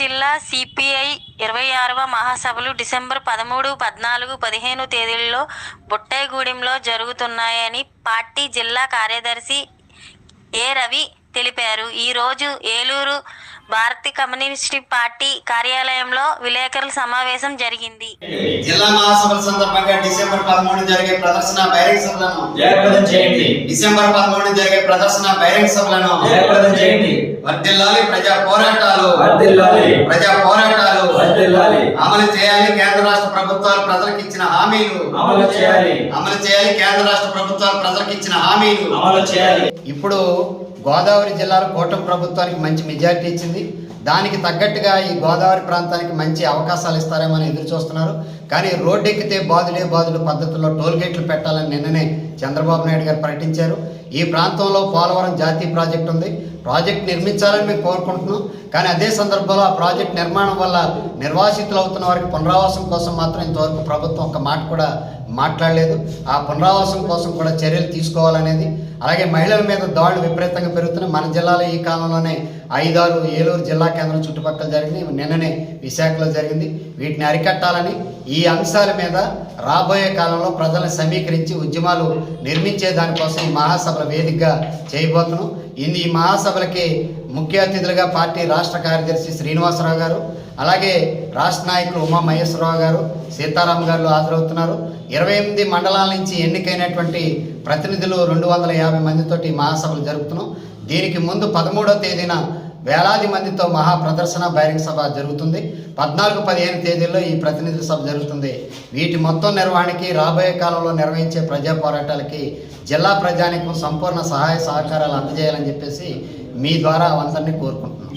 జిల్లా సిపిఐ ఇరవై ఆరవ మహాసభలు డిసెంబర్ పదమూడు పద్నాలుగు పదిహేను తేదీల్లో బుట్టైగూడెంలో జరుగుతున్నాయని పార్టీ జిల్లా కార్యదర్శి ఏ రవి తెలిపారు. ఈ రోజు ఏలూరు భారతీయ కమ్యూనిస్ట్ పార్టీ కార్యాలయంలో విలేకరుల సమావేశం జరిగింది. జిల్లా మహాసభల సందర్భంగా డిసెంబర్ పదమూడు జరిగే ప్రదర్శన బహిరంగ సభలను జయప్రదం చేయండి. డిసెంబర్ పదమూడు జరిగే ప్రదర్శన బహిరంగ సభలను జయప్రదం చేయండి. వర్ధిల్లాలి ప్రజా పోరాటాలు. ప్రజా పోరాటాలు. అమలు చేయాలి కేంద్ర రాష్ట్ర ప్రభుత్వాలు ప్రజలకు ఇచ్చిన హామీలు. అమలు చేయాలి. అమలు చేయాలి కేంద్ర రాష్ట్ర ప్రభుత్వాలు ప్రజలకు ఇచ్చిన హామీలు. అమలు చేయాలి. ఇప్పుడు గోదావరి జిల్లాలో కూటమి ప్రభుత్వానికి మంచి మెజారిటీ ఇచ్చింది. దానికి తగ్గట్టుగా ఈ గోదావరి ప్రాంతానికి మంచి అవకాశాలు ఇస్తారేమో అని ఎదురు చూస్తున్నారు. కానీ రోడ్డు ఎక్కితే బాదులే బాదులు పద్ధతిలో టోల్ గేట్లు పెట్టాలని నిన్ననే చంద్రబాబు నాయుడు గారు ప్రకటించారు. ఈ ప్రాంతంలో పోలవరం జాతీయ ప్రాజెక్ట్ ఉంది. ప్రాజెక్ట్ నిర్మించాలని మేము కోరుకుంటున్నాం. కానీ అదే సందర్భంలో ఆ ప్రాజెక్ట్ నిర్మాణం వల్ల నిర్వాసితులు అవుతున్న వారికి పునరావాసం కోసం మాత్రం ఇంతవరకు ప్రభుత్వం ఒక మాట కూడా మాట్లాడలేదు. ఆ పునరావాసం కోసం కూడా చర్యలు తీసుకోవాలనేది. అలాగే మహిళల మీద దాడులు విపరీతంగా పెరుగుతున్నాయి. మన జిల్లాలో ఈ కాలంలోనే ఐదారు ఏలూరు జిల్లా కేంద్రం చుట్టుపక్కల జరిగింది నిన్ననే విశాఖలో జరిగింది. వీటిని అరికట్టాలని ఈ అంశాల మీద రాబోయే కాలంలో ప్రజలను సమీకరించి ఉద్యమాలు నిర్మించే దానికోసం ఈ మహాసభల వేదికగా చేయబోతున్నాం. ఇది ఈ మహాసభలకి ముఖ్య అతిథులుగా పార్టీ రాష్ట్ర కార్యదర్శి శ్రీనివాసరావు గారు అలాగే రాష్ట్ర నాయకులు ఉమా మహేశ్వరరావు గారు సీతారాం గారు హాజరవుతున్నారు. ఇరవై ఎనిమిది మండలాల నుంచి ఎన్నికైనటువంటి ప్రతినిధులు రెండు వందల యాభై మందితోటి మహాసభలు జరుపుతున్నాం. దీనికి ముందు పదమూడో తేదీన వేలాది మందితో మహా ప్రదర్శన బహిరంగ సభ జరుగుతుంది. పద్నాలుగు పదిహేను తేదీల్లో ఈ ప్రతినిధుల సభ జరుగుతుంది. వీటి మొత్తం నిర్వహణకి రాబోయే కాలంలో నిర్వహించే ప్రజా పోరాటాలకి జిల్లా ప్రజానికం సంపూర్ణ సహాయ సహకారాలు అందజేయాలని చెప్పేసి మీ ద్వారా అందరినీ కోరుకుంటున్నాం.